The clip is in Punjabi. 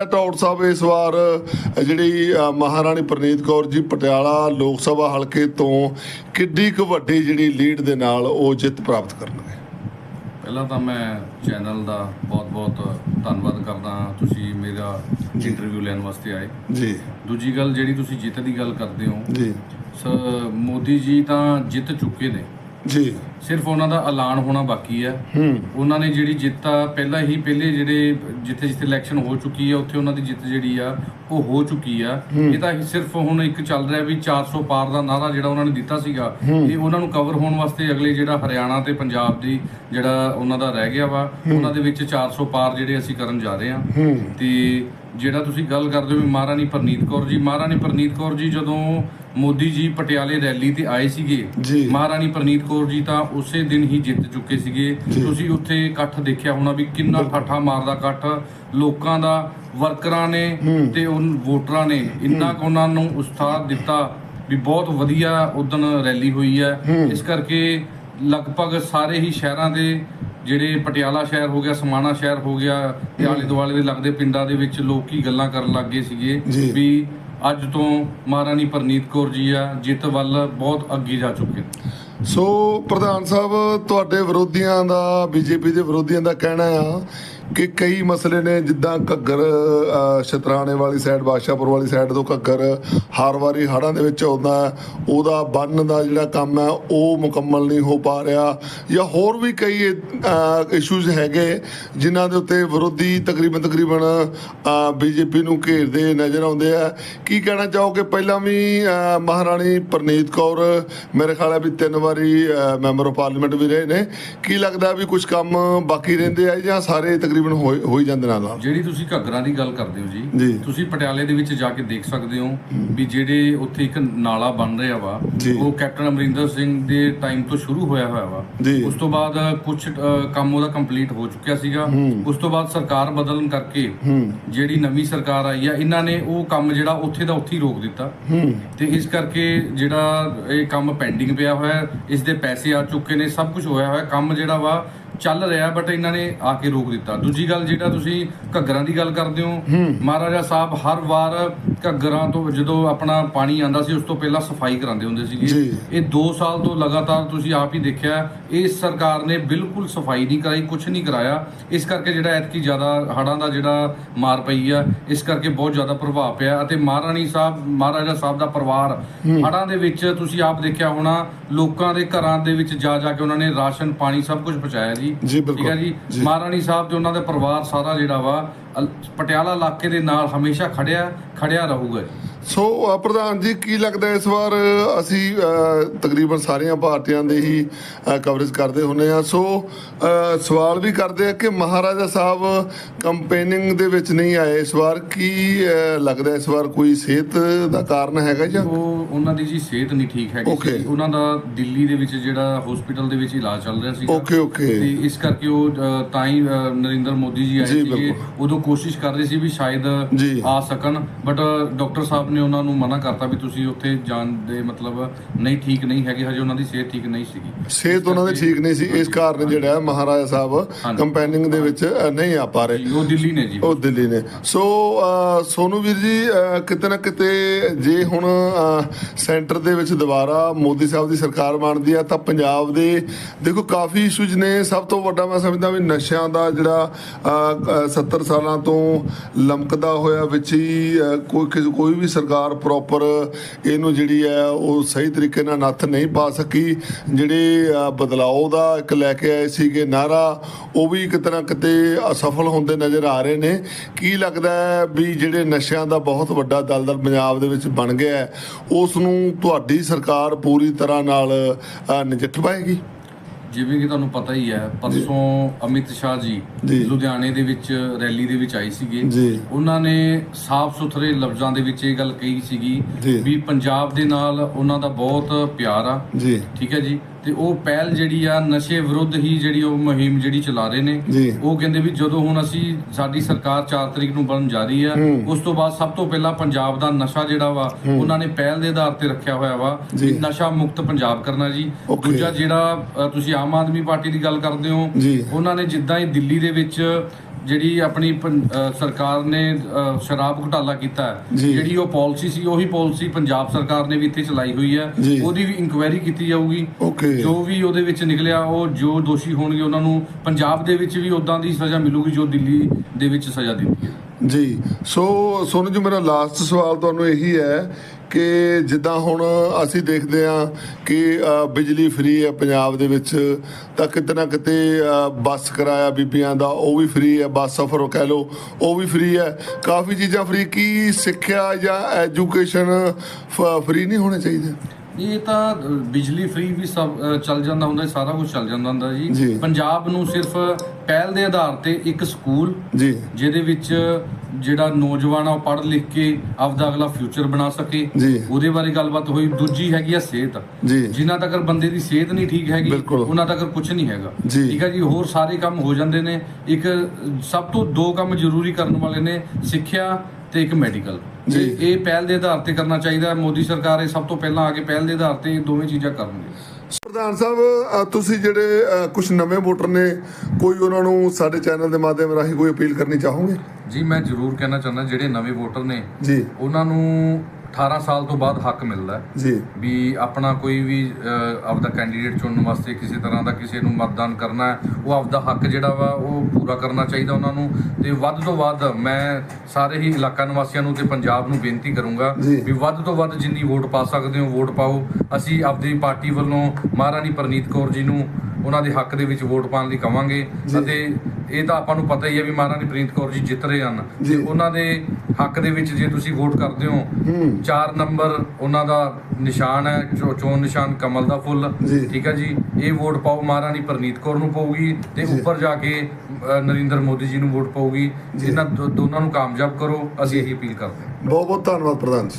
ਟੌੜ ਸਾਹਿਬ ਇਸ ਵਾਰ ਜਿਹੜੀ ਮਹਾਰਾਣੀ ਪ੍ਰਨੀਤ ਕੌਰ ਜੀ ਪਟਿਆਲਾ ਲੋਕ ਸਭਾ ਹਲਕੇ ਤੋਂ ਕਿੱਡੀ ਕੁ ਵੱਡੀ ਜਿਹੜੀ ਲੀਡ ਦੇ ਨਾਲ ਉਹ ਜਿੱਤ ਪ੍ਰਾਪਤ ਕਰਨਗੇ? ਪਹਿਲਾਂ ਤਾਂ ਮੈਂ ਚੈਨਲ ਦਾ ਬਹੁਤ-ਬਹੁਤ ਧੰਨਵਾਦ ਕਰਦਾ ਤੁਸੀਂ ਮੇਰਾ ਇੰਟਰਵਿਊ ਲੈਣ ਵਾਸਤੇ ਆਏ। ਜੀ। ਦੂਜੀ ਗੱਲ ਜਿਹੜੀ ਤੁਸੀਂ ਜਿੱਤ ਦੀ ਗੱਲ ਕਰਦੇ ਹੋ ਜੀ। ਸ ਮੋਦੀ ਜੀ ਤਾਂ ਜਿੱਤ ਚੁੱਕੇ ਨੇ। ਜੀ। ਸਿਰਫ ਉਹਨਾਂ ਦਾ ਐਲਾਨ ਹੋਣਾ ਬਾਕੀ ਹੈ। ਉਹਨਾਂ ਨੇ ਜਿਹੜੀ ਜਿੱਤ ਆ ਪਹਿਲਾਂ ਹੀ ਪਹਿਲੇ ਜਿਹੜੇ ਜਿੱਥੇ ਜਿੱਥੇ ਇਲੈਕਸ਼ਨ ਹੋ ਚੁੱਕੀ ਆ ਉੱਥੇ ਉਹਨਾਂ ਦੀ ਜਿੱਤ ਜਿਹੜੀ ਆ ਉਹ ਹੋ ਚੁੱਕੀ ਆ। ਇਹ ਤਾਂ ਸਿਰਫ ਹੁਣ ਇੱਕ ਚੱਲ ਰਿਹਾ ਵੀ 400 ਪਾਰ ਦਾ ਨਾਰਾ ਜਿਹੜਾ ਉਹਨਾਂ ਨੇ ਦਿੱਤਾ ਸੀਗਾ ਇਹ ਉਹਨਾਂ ਨੂੰ ਕਵਰ ਹੋਣ ਵਾਸਤੇ ਅਗਲੇ ਜਿਹੜਾ ਹਰਿਆਣਾ ਤੇ ਪੰਜਾਬ ਦੀ ਜਿਹੜਾ ਉਹਨਾਂ ਦਾ ਰਹਿ ਗਿਆ ਵਾ ਉਹਨਾਂ ਦੇ ਵਿੱਚ 400 ਪਾਰ ਜਿਹੜੇ ਅਸੀਂ ਕਰਨ ਜਾ ਰਹੇ ਹੂੰ। ਤੇ ਜਿਹੜਾ ਤੁਸੀਂ ਗੱਲ ਕਰਦੇ ਹੋ ਵੀ ਮਹਾਰਾਣੀ ਪ੍ਰਨੀਤ ਕੌਰ ਜੀ ਮਹਾਰਾਣੀ ਪ੍ਰਨੀਤ ਕੌਰ ਜੀ ਜਦੋਂ ਮੋਦੀ ਜੀ ਪਟਿਆਲੇ ਰੈਲੀ ਤੇ ਆਏ ਸੀਗੇ। ਮਹਾਰਾਣੀ ਪ੍ਰਨੀਤ ਕੌਰ ਜੀ ਤਾਂ ਉਸੇ ਦਿਨ ਹੀ ਜਿੱਤ ਚੁੱਕੇ ਸੀਗੇ। ਤੁਸੀਂ ਉੱਥੇ ਇਕੱਠ ਦੇਖਿਆ ਹੋਣਾ ਵੀ ਕਿੰਨਾ ਠਾਠਾ ਮਾਰਦਾ ਇਕੱਠ। ਲੋਕਾਂ ਦਾ ਵਰਕਰਾਂ ਨੇ ਤੇ ਉਹ ਵੋਟਰਾਂ ਨੇ ਇੰਨਾ ਕੁ ਉਹਨਾਂ ਨੂੰ ਉਸਤਾਦ ਦਿੱਤਾ ਵੀ ਬਹੁਤ ਵਧੀਆ ਉਦਣ ਰੈਲੀ ਹੋਈ ਹੈ। ਇਸ ਕਰਕੇ ਲਗਭਗ ਸਾਰੇ ਹੀ ਸ਼ਹਿਰਾਂ ਦੇ ਜਿਹੜੇ ਪਟਿਆਲਾ ਸ਼ਹਿਰ ਹੋ ਗਿਆ ਸਮਾਣਾ ਸ਼ਹਿਰ ਹੋ ਗਿਆ ਤੇ ਆਲੇ ਦੁਆਲੇ ਦੇ ਲੱਗਦੇ ਪਿੰਡਾਂ ਦੇ ਵਿੱਚ ਲੋਕੀ ਗੱਲਾਂ ਕਰਨ ਲੱਗ ਗਏ ਸੀਗੇ। ਵੀ ਅੱਜ ਤੋਂ ਮਹਾਰਾਣੀ ਪਰਨੀਤ ਕੌਰ ਜੀ ਆ, ਜਿੱਤ ਵੱਲ ਬਹੁਤ ਅੱਗੇ ਜਾ ਚੁੱਕੇ ਸੋ ਪ੍ਰਧਾਨ ਸਾਹਿਬ, ਤੁਹਾਡੇ ਵਿਰੋਧੀਆਂ ਦਾ, ਬੀਜੇਪੀ ਦੇ ਵਿਰੋਧੀਆਂ ਦਾ ਕਹਿਣਾ ਆ ਕਿ ਕਈ ਮਸਲੇ ਨੇ, ਜਿੱਦਾਂ ਘੱਗਰ ਸ਼ਤਰਾਣੇ ਵਾਲੀ ਸਾਈਡ ਬਾਦਸ਼ਾਹਪੁਰ ਵਾਲੀ ਸਾਈਡ ਤੋਂ ਘੱਗਰ ਹਰ ਵਾਰੀ ਹੜ੍ਹਾਂ ਦੇ ਵਿੱਚ ਆਉਂਦਾ ਉਹਦਾ ਬੰਨ ਦਾ ਜਿਹੜਾ ਕੰਮ ਹੈ, ਉਹ ਮੁਕੰਮਲ ਨਹੀਂ ਹੋ ਪਾ ਰਿਹਾ। ਜਾਂ ਹੋਰ ਵੀ ਕਈ ਇਸ਼ੂਜ਼ ਹੈਗੇ, ਜਿਨ੍ਹਾਂ ਦੇ ਉੱਤੇ ਵਿਰੋਧੀ ਤਕਰੀਬਨ ਤਕਰੀਬਨ ਬੀਜੇਪੀ ਨੂੰ ਘੇਰਦੇ ਨਜ਼ਰ ਆਉਂਦੇ ਆ। ਕੀ ਕਹਿਣਾ ਚਾਹੋਗੇ? ਪਹਿਲਾਂ ਵੀ ਮਹਾਰਾਣੀ ਪ੍ਰਨੀਤ ਕੌਰ ਮੇਰੇ ਖਿਆਲ ਹੈ ਵੀ ਤਿੰਨ ਵਾਰੀ ਮੈਂਬਰ ਆਫ ਪਾਰਲੀਮੈਂਟ ਵੀ ਰਹੇ ਨੇ। ਕੀ ਲੱਗਦਾ ਵੀ ਕੁਝ ਕੰਮ ਬਾਕੀ ਰਹਿੰਦੇ ਆ ਜਾਂ ਸਾਰੇ ਤਕਰੀਬਨ ਹੋ ਹੋ ਹੀ ਜਾਂਦੇ ਨਾਲ ਨਾਲ। ਜਿਹੜੀ ਤੁਸੀਂ ਘੱਗਰਾਂ ਦੀ ਗੱਲ ਕਰਦੇ ਹੋ ਜੀ। ਤੁਸੀਂ ਪਟਿਆਲੇ ਦੇ ਵਿੱਚ ਜਾ ਕੇ ਦੇਖ ਸਕਦੇ ਹੋ ਵੀ ਜਿਹੜੇ ਉੱਥੇ ਇੱਕ ਨਾਲਾ ਬਣ ਰਿਹਾ ਵਾ। ਉਹ ਕੈਪਟਨ ਅਮਰਿੰਦਰ ਸਿੰਘ ਦੇ ਟਾਈਮ ਤੋਂ ਸ਼ੁਰੂ ਹੋਇਆ ਹੋਇਆ ਵਾ। ਉਸ ਤੋਂ ਬਾਅਦ ਕੁਝ ਕੰਮ ਉਹਦਾ ਕੰਪਲੀਟ ਹੋ ਚੁੱਕਿਆ ਸੀਗਾ। ਉਸ ਤੋਂ ਬਾਅਦ ਸਰਕਾਰ ਬਦਲਣ ਕਰਕੇ ਜਿਹੜੀ ਨਵੀਂ ਸਰਕਾਰ ਆਈ ਆ ਇਹਨਾਂ ਨੇ ਉਹ ਕੰਮ ਜਿਹੜਾ ਉੱਥੇ ਦਾ ਉੱਥੇ ਰੋਕ ਦਿੱਤਾ। ਤੇ ਇਸ ਕਰਕੇ ਜਿਹੜਾ ਇਹ ਕੰਮ ਪੈਂਡਿੰਗ ਪਿਆ ਹੋਇਆ ਇਸ ਦੇ ਪੈਸੇ ਆ ਚੁੱਕੇ ਨੇ ਸਭ ਕੁਝ ਹੋਇਆ ਹੋਇਆ। ਕੰਮ ਜਿਹੜਾ ਵਾ ਚੱਲ ਰਿਹਾ ਬਟ ਇਹਨਾਂ ਨੇ ਆ ਕੇ ਰੋਕ ਦਿੱਤਾ। ਦੂਜੀ ਗੱਲ ਜਿਹੜਾ ਤੁਸੀਂ ਘੱਗਰਾਂ ਦੀ ਗੱਲ ਕਰਦੇ ਹੋ ਮਹਾਰਾਜਾ ਸਾਹਿਬ ਹਰ ਵਾਰ ਘੱਗਰਾਂ ਤੋਂ ਜਦੋਂ ਆਪਣਾ ਪਾਣੀ ਆਂਦਾ ਸੀ ਉਸ ਤੋਂ ਪਹਿਲਾਂ ਸਫ਼ਾਈ ਕਰਾਉਂਦੇ ਹੁੰਦੇ ਸੀਗੇ। ਇਹ 2 ਸਾਲ ਤੋਂ ਲਗਾਤਾਰ ਤੁਸੀਂ ਆਪ ਹੀ ਦੇਖਿਆ ਇਸ ਸਰਕਾਰ ਨੇ ਬਿਲਕੁਲ ਸਫ਼ਾਈ ਨਹੀਂ ਕਰਾਈ ਕੁਝ ਨਹੀਂ ਕਰਾਇਆ। ਇਸ ਕਰਕੇ ਜਿਹੜਾ ਐਤਕੀ ਜ਼ਿਆਦਾ ਹੜਾਂ ਦਾ ਜਿਹੜਾ ਮਾਰ ਪਈ ਆ ਇਸ ਕਰਕੇ ਬਹੁਤ ਜ਼ਿਆਦਾ ਪ੍ਰਭਾਵ ਪਿਆ। ਅਤੇ ਮਹਾਰਾਣੀ ਸਾਹਿਬ ਮਹਾਰਾਜਾ ਸਾਹਿਬ ਦਾ ਪਰਿਵਾਰ ਹੜਾਂ ਦੇ ਵਿੱਚ ਤੁਸੀਂ ਆਪ ਦੇਖਿਆ ਹੋਣਾ ਲੋਕਾਂ ਦੇ ਘਰਾਂ ਦੇ ਵਿੱਚ ਜਾ ਜਾ ਕੇ ਉਹਨਾਂ ਨੇ ਰਾਸ਼ਨ ਪਾਣੀ ਸਭ ਕੁਝ ਪਹੁੰਚਾਇਆ ਜੀ। ਜੀ, ਬਿਲਕੁਲ। ਠੀਕ ਹੈ ਜੀ ਜੀ। ਮਹਾਰਾਣੀ ਸਾਹਿਬ ਤੇ ਉਹਨਾਂ ਦਾ ਪਰਿਵਾਰ ਸਾਰਾ ਜਿਹੜਾ ਵਾ ਪਟਿਆਲਾ ਇਲਾਕੇ ਦੇ ਨਾਲ ਹਮੇਸ਼ਾ ਖੜਿਆ ਖੜਿਆ ਰਹੂਗਾ ਜੀ ਸੋ ਪ੍ਰਧਾਨ ਜੀ ਕੀ ਲੱਗਦਾ ਇਸ ਵਾਰ ਅਸੀਂ ਤਕਰੀਬਨ ਸਾਰੀਆਂ ਪਾਰਟੀਆਂ ਦੇ ਹੀ ਕਵਰੇਜ ਕਰਦੇ ਹੁੰਨੇ ਆ। ਸੋ ਸਵਾਲ ਵੀ ਕਰਦੇ ਆ ਕਿ ਮਹਾਰਾਜਾ ਸਾਹਿਬ ਕੰਪੇਨਿੰਗ ਦੇ ਵਿੱਚ ਨਹੀਂ ਆਏ ਇਸ ਵਾਰ। ਕੀ ਲੱਗਦਾ ਇਸ ਵਾਰ ਕੋਈ ਸਿਹਤ ਦਾ ਕਾਰਨ ਹੈਗਾ ਜਾਂ? ਉਹ ਉਹਨਾਂ ਦੀ ਜੀ ਸਿਹਤ ਨਹੀਂ ਠੀਕ ਹੈਗੀ Okay. ਸੀ। ਉਹਨਾਂ ਦਾ ਦਿੱਲੀ ਦੇ ਵਿੱਚ ਜਿਹੜਾ ਹਸਪੀਟਲ ਦੇ ਵਿੱਚ ਇਲਾਜ ਚੱਲ ਰਿਹਾ ਸੀਗਾ। ਓਕੇ ਓਕੇ ਤੇ ਇਸ ਕਰਕੇ ਉਹ ਤਾਂ ਹੀ ਨਰਿੰਦਰ ਮੋਦੀ ਜੀ ਆਏ ਬਿਲਕੁਲ। ਉਦੋਂ ਕੋਸ਼ਿਸ਼ ਕਰ ਰਹੇ ਸੀ ਵੀ ਸ਼ਾਇਦ। ਆ ਸਕਣ। ਬਟ ਡਾਕਟਰ ਸਾਹਿਬ ਨੇ ਉਹਨਾਂ ਨੂੰ ਮਨਾ ਕਰਤਾ ਵੀ ਤੁਸੀਂ ਉੱਥੇ ਜਾਣ ਦੇ ਮਤਲਬ ਨਹੀਂ ਠੀਕ ਨਹੀਂ ਹੈਗੇ ਹਜੇ ਉਹਨਾਂ ਦੀ ਸਿਹਤ ਠੀਕ ਨਹੀਂ ਸੀਗੀ। ਸਿਹਤ ਉਹਨਾਂ ਦੀ ਠੀਕ ਨਹੀਂ ਸੀ ਇਸ ਕਾਰਨ ਜਿਹੜਾ ਮਹਾਰਾਜਾ ਸਾਹਿਬ। ਕੰਪੇਨਿੰਗ ਦੇ ਵਿੱਚ ਨਹੀਂ ਆ ਪਾ ਰਹੇ। ਉਹ ਦਿੱਲੀ ਨੇ ਜੀ। ਉਹ ਦਿੱਲੀ ਨੇ। ਸੋ ਸੋਨੂ ਵੀਰ ਜੀ ਕਿਤੇ ਨਾ ਕਿਤੇ ਜੇ ਹੁਣ ਸੈਂਟਰ ਦੇ ਵਿੱਚ ਦੁਬਾਰਾ ਮੋਦੀ ਸਾਹਿਬ ਦੀ ਸਰਕਾਰ ਬਣਦੀ ਆ ਤਾਂ ਪੰਜਾਬ ਦੇ ਦੇਖੋ ਕਾਫੀ ਇਸ਼ੂਜ਼ ਨੇ। ਸਭ ਤੋਂ ਵੱਡਾ ਮੈਂ ਸਮਝਦਾ ਵੀ ਨਸ਼ਿਆਂ ਦਾ ਜਿਹੜਾ ਅ, ਅ, 70 ਸਾਲਾਂ ਤੋਂ ਲਮਕਦਾ ਹੋਇਆ ਵਿੱਚ ਹੀ ਕੋਈ ਕੋਈ ਵੀ ਸਰਕਾਰ ਸਰਕਾਰ ਪ੍ਰੋਪਰ ਇਹਨੂੰ ਜਿਹੜੀ ਹੈ ਉਹ ਸਹੀ ਤਰੀਕੇ ਨਾਲ ਨੱਥ ਨਹੀਂ ਪਾ ਸਕੀ। ਜਿਹੜੇ ਅ, ਬਦਲਾਓ ਦਾ ਇੱਕ ਲੈ ਕੇ ਆਏ ਸੀਗੇ ਨਾਰਾ ਉਹ ਵੀ ਕਿਤੇ ਨਾ ਕਿਤੇ ਅਸਫਲ ਹੁੰਦੇ ਨਜ਼ਰ ਆ ਰਹੇ ਨੇ। ਕੀ ਲੱਗਦਾ ਹੈ ਵੀ ਜਿਹੜੇ ਨਸ਼ਿਆਂ ਦਾ ਬਹੁਤ ਵੱਡਾ ਦਲਦਲ ਪੰਜਾਬ ਦੇ ਵਿੱਚ ਬਣ ਗਿਆ ਉਸ ਨੂੰ ਤੁਹਾਡੀ ਸਰਕਾਰ ਪੂਰੀ ਤਰ੍ਹਾਂ ਨਾਲ ਨਜਿੱਠ ਪਾਏਗੀ? ਜਿਵੇਂ ਕਿ ਤੁਹਾਨੂੰ ਪਤਾ ਹੀ ਹੈ ਪਰਸੋਂ ਅਮਿਤ ਸ਼ਾਹ ਜੀ। ਲੁਧਿਆਣੇ ਦੇ ਵਿੱਚ ਰੈਲੀ ਦੇ ਵਿੱਚ ਆਏ ਸੀਗੇ। ਉਹਨਾਂ ਨੇ ਸਾਫ਼ ਸੁਥਰੇ ਲਫ਼ਜ਼ਾਂ ਦੇ ਵਿੱਚ ਇਹ ਗੱਲ ਕਹੀ ਸੀਗੀ। ਵੀ ਪੰਜਾਬ ਦੇ ਨਾਲ ਉਹਨਾਂ ਦਾ ਬਹੁਤ ਪਿਆਰ ਆ ਠੀਕ ਹੈ ਜੀ ਤੇ ਉਹ ਪਹਿਲ ਜਿਹੜੀ ਆ ਨਸ਼ੇ ਵਿਰੁੱਧ ਹੀ ਜਿਹੜੀ ਉਹ ਮੁਹਿੰਮ ਜਿਹੜੀ ਚਲਾ ਰਹੇ ਨੇ। ਉਹ ਕਹਿੰਦੇ ਵੀ ਜਦੋਂ ਹੁਣ ਅਸੀਂ ਸਾਡੀ ਸਰਕਾਰ 4 ਤਰੀਕ ਨੂੰ ਬਣਨ ਜਾ ਰਹੀ ਆ ਉਸ ਤੋਂ ਬਾਅਦ ਸਭ ਤੋਂ ਪਹਿਲਾਂ ਪੰਜਾਬ ਦਾ ਨਸ਼ਾ ਜਿਹੜਾ ਵਾ ਉਹਨਾਂ ਨੇ ਪਹਿਲ ਦੇ ਆਧਾਰ ਤੇ ਰੱਖਿਆ ਹੋਇਆ ਵਾ ਨਸ਼ਾ ਮੁਕਤ ਪੰਜਾਬ ਕਰਨਾ ਜੀ. ਦੂਜਾ ਜਿਹੜਾ ਤੁਸੀਂ ਆਮ ਆਦਮੀ ਪਾਰਟੀ ਦੀ ਗੱਲ ਕਰਦੇ ਹੋ। ਉਹਨਾਂ ਨੇ ਜਿੱਦਾਂ ਹੀ ਦਿੱਲੀ ਦੇ ਵਿੱਚ ਜਿਹੜੀ ਆਪਣੀ ਸਰਕਾਰ ਨੇ ਸ਼ਰਾਬ ਘੁਟਾਲਾ ਕੀਤਾ। ਜਿਹੜੀ ਉਹ ਪਾਲਿਸੀ ਸੀ ਉਹੀ ਪਾਲਿਸੀ ਪੰਜਾਬ ਸਰਕਾਰ ਨੇ ਵੀ ਇੱਥੇ ਚਲਾਈ ਹੋਈ ਹੈ। ਉਹਦੀ ਵੀ ਇਨਕੁਆਇਰੀ ਕੀਤੀ ਜਾਊਗੀ ਜੋ ਵੀ ਉਹਦੇ ਵਿੱਚ ਨਿਕਲਿਆ ਉਹ ਜੋ ਦੋਸ਼ੀ ਹੋਣਗੇ ਉਹਨਾਂ ਨੂੰ ਪੰਜਾਬ ਦੇ ਵਿੱਚ ਵੀ ਉਦਾਂ ਦੀ ਸਜ਼ਾ ਮਿਲੂਗੀ ਜੋ ਦਿੱਲੀ ਦੇ ਵਿੱਚ ਸਜ਼ਾ ਦਿੱਤੀ ਹੈ ਜੀ, ਸੋ ਸੋਨੂੰ ਜੀ, ਮੇਰਾ ਲਾਸਟ ਸਵਾਲ ਤੁਹਾਨੂੰ ਇਹੀ ਹੈ ਕਿ ਜਿੱਦਾਂ ਹੁਣ ਅਸੀਂ ਦੇਖਦੇ ਹਾਂ ਕਿ ਬਿਜਲੀ ਫ੍ਰੀ ਹੈ ਪੰਜਾਬ ਦੇ ਵਿੱਚ, ਤਾਂ ਕਿਤੇ ਨਾ ਕਿਤੇ ਬੱਸ ਕਿਰਾਇਆ ਬੀਬੀਆਂ ਦਾ ਉਹ ਵੀ ਫ੍ਰੀ ਹੈ, ਬੱਸ ਸਫ਼ਰ ਕਹਿ ਲਓ, ਉਹ ਵੀ ਫ੍ਰੀ ਹੈ। ਕਾਫੀ ਚੀਜ਼ਾਂ ਫ੍ਰੀ ਕੀ ਸਿੱਖਿਆ ਜਾਂ ਐਜੂਕੇਸ਼ਨ ਫ੍ਰੀ ਨਹੀਂ ਹੋਣੇ ਚਾਹੀਦੇ? ਇਹ ਤਾਂ ਬਿਜਲੀ ਫ੍ਰੀ ਵੀ ਸਭ ਚੱਲ ਜਾਂਦਾ ਹੁੰਦਾ ਸਾਰਾ ਕੁਝ ਚੱਲ ਜਾਂਦਾ ਹੁੰਦਾ ਜੀ। ਪੰਜਾਬ ਨੂੰ ਸਿਰਫ ਪਹਿਲ ਦੇ ਆਧਾਰ ਤੇ ਇੱਕ ਸਕੂਲ ਜੀ ਜਿਹਦੇ ਵਿੱਚ ਜਿਹੜਾ ਨੌਜਵਾਨ ਆ ਉਹ ਪੜ੍ਹ ਲਿਖ ਕੇ ਆਪਦਾ ਅਗਲਾ ਫਿਊਚਰ ਬਣਾ ਸਕੇ। ਉਹਦੇ ਬਾਰੇ ਗੱਲਬਾਤ ਹੋਈ ਦੂਜੀ ਹੈਗੀ ਆ ਸਿਹਤ ਜੀ ਜਿੰਨਾ ਤੱਕ ਬੰਦੇ ਦੀ ਸਿਹਤ ਨਹੀਂ ਠੀਕ ਹੈਗੀ। ਉਹਨਾਂ ਤੱਕ ਕੁਝ ਨਹੀਂ ਹੈਗਾ। ਠੀਕ ਹੈ ਜੀ ਹੋਰ ਸਾਰੇ ਕੰਮ ਹੋ ਜਾਂਦੇ ਨੇ ਇੱਕ ਸਭ ਤੋਂ ਦੋ ਕੰਮ ਜ਼ਰੂਰੀ ਕਰਨ ਵਾਲੇ ਨੇ ਸਿੱਖਿਆ ਤੇ ਇੱਕ ਮੈਡੀਕਲ ਜੀ। ਇਹ ਪਹਿਲ ਦੇ ਆਧਾਰ ਤੇ ਕਰਨਾ ਚਾਹੀਦਾ ਹੈ। ਮੋਦੀ ਸਰਕਾਰ ਇਹ ਸਭ ਤੋਂ ਪਹਿਲਾਂ ਆ ਕੇ ਪਹਿਲ ਦੇ ਆਧਾਰ ਤੇ ਇਹ ਦੋਵੇਂ ਚੀਜ਼ਾਂ ਕਰਨਗੇ ਪ੍ਰਧਾਨ ਸਾਹਿਬ ਤੁਸੀਂ ਜਿਹੜੇ ਕੁਝ ਨਵੇਂ ਵੋਟਰ ਨੇ ਕੋਈ ਉਹਨਾਂ ਨੂੰ ਸਾਡੇ ਚੈਨਲ ਦੇ ਮਾਧਿਅਮ ਰਾਹੀਂ ਕੋਈ ਅਪੀਲ ਕਰਨੀ ਚਾਹੋਗੇ ਜੀ ਮੈਂ ਜ਼ਰੂਰ ਕਹਿਣਾ ਚਾਹੁੰਦਾ ਜਿਹੜੇ ਨਵੇਂ ਵੋਟਰ ਨੇ ਜੀ ਉਹਨਾਂ ਨੂੰ 18 ਸਾਲ ਤੋਂ ਬਾਅਦ ਹੱਕ ਮਿਲਦਾ ਜੀ। ਵੀ ਆਪਣਾ ਕੋਈ ਵੀ ਆਪਦਾ ਕੈਂਡੀਡੇਟ ਚੁਣਨ ਵਾਸਤੇ ਕਿਸੇ ਤਰ੍ਹਾਂ ਦਾ ਕਿਸੇ ਨੂੰ ਮਤਦਾਨ ਕਰਨਾ ਉਹ ਆਪਦਾ ਹੱਕ ਜਿਹੜਾ ਵਾ ਉਹ ਪੂਰਾ ਕਰਨਾ ਚਾਹੀਦਾ ਉਹਨਾਂ ਨੂੰ। ਤੇ ਵੱਧ ਤੋਂ ਵੱਧ ਮੈਂ ਸਾਰੇ ਹੀ ਇਲਾਕਾ ਨਿਵਾਸੀਆਂ ਨੂੰ ਤੇ ਪੰਜਾਬ ਨੂੰ ਬੇਨਤੀ ਕਰੂੰਗਾ। ਵੀ ਵੱਧ ਤੋਂ ਵੱਧ ਜਿੰਨੀ ਵੋਟ ਪਾ ਸਕਦੇ ਹੋ ਵੋਟ ਪਾਓ। ਅਸੀਂ ਆਪਦੀ ਪਾਰਟੀ ਵੱਲੋਂ ਮਹਾਰਾਣੀ ਪ੍ਰਨੀਤ ਕੌਰ ਜੀ ਨੂੰ ਉਹਨਾਂ ਦੇ ਹੱਕ ਦੇ ਵਿੱਚ ਵੋਟ ਪਾਉਣ ਲਈ ਕਵਾਂਗੇ ਅਤੇ ਇਹ ਤਾਂ ਆਪਾਂ ਨੂੰ ਪਤਾ ਹੀ ਹੈ ਵੀ ਮਹਾਰਾਣੀ ਪ੍ਰਨੀਤ ਕੌਰ ਜੀ ਜਿੱਤ ਰਹੇ ਹਨ। ਤੇ ਉਹਨਾਂ ਦੇ ਹੱਕ ਦੇ ਵਿੱਚ ਜੇ ਤੁਸੀਂ ਵੋਟ ਕਰਦੇ ਹੋ ਹੂੰ। 4 ਨੰਬਰ ਉਹਨਾਂ ਦਾ ਨਿਸ਼ਾਨ ਹੈ ਚੋਣ ਨਿਸ਼ਾਨ ਕਮਲ ਦਾ ਫੁੱਲ। ਠੀਕ ਹੈ ਜੀ? ਇਹ ਵੋਟ ਪਾਓ ਮਹਾਰਾਣੀ ਪ੍ਰਨੀਤ ਕੌਰ ਨੂੰ ਪਾਊਗੀ ਤੇ ਉੱਪਰ ਜਾ ਕੇ ਨਰਿੰਦਰ ਮੋਦੀ ਜੀ ਨੂੰ ਵੋਟ ਪਾਊਗੀ। ਇਹਨਾਂ ਦੋਨਾਂ ਨੂੰ ਕਾਮਯਾਬ ਕਰੋ ਅਸੀਂ ਇਹੀ ਅਪੀਲ ਕਰਦੇ ਹਾਂ। ਬਹੁਤ ਬਹੁਤ ਧੰਨਵਾਦ ਪ੍ਰਧਾਨ ਜੀ।